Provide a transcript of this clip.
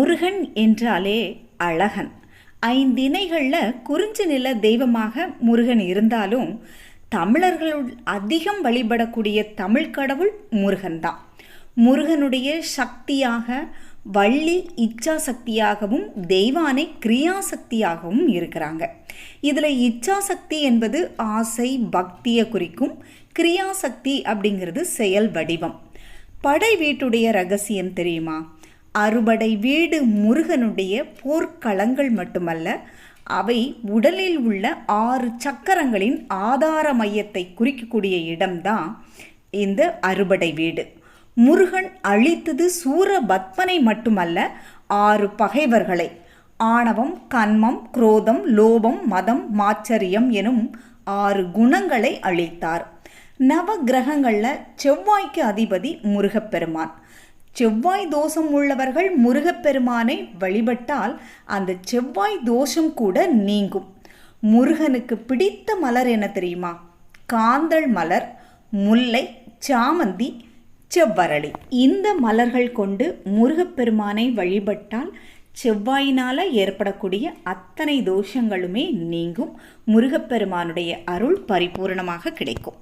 முருகன் என்றாலே அழகன். ஐந்திணைகளில் குறிஞ்சி நில தெய்வமாக முருகன் இருந்தாலும் தமிழர்களுள் அதிகம் வழிபடக்கூடிய தமிழ் கடவுள் முருகன்தான் முருகனுடைய சக்தியாக வள்ளி இச்சா சக்தியாகவும் தெய்வானை கிரியாசக்தியாகவும் இருக்கிறாங்க. இதில் இச்சாசக்தி என்பது ஆசை பக்தியை குறிக்கும் கிரியாசக்தி அப்படிங்கிறது செயல் வடிவம். படை வீட்டுடைய ரகசியம் தெரியுமா? அறுபடை வீடு முருகனுடைய போர்க்களங்கள் மட்டுமல்ல அவை உடலில் உள்ள ஆறு சக்கரங்களின் ஆதார மையத்தை குறிக்கக்கூடிய இடம்தான் இந்த அறுபடை வீடு. முருகன் அழித்தது சூரபத்மனை மட்டுமல்ல ஆறு பகைவர்களை. ஆணவம் கன்மம் குரோதம் லோபம் மதம் மாச்சரியம் எனும் ஆறு குணங்களை அழித்தார் நவ கிரகங்களில் செவ்வாய்க்கு அதிபதி முருகப்பெருமான். செவ்வாய் தோஷம் உள்ளவர்கள் முருகப்பெருமானை வழிபட்டால் அந்த செவ்வாய் தோஷம் கூட நீங்கும். முருகனுக்கு பிடித்த மலர் என்ன தெரியுமா? காந்தள் மலர் முல்லை சாமந்தி செவ்வரளி. இந்த மலர்கள் கொண்டு முருகப்பெருமானை வழிபட்டால் செவ்வாயினால் ஏற்படக்கூடிய அத்தனை தோஷங்களுமே நீங்கும். முருகப்பெருமானுடைய அருள் பரிபூரணமாக கிடைக்கும்.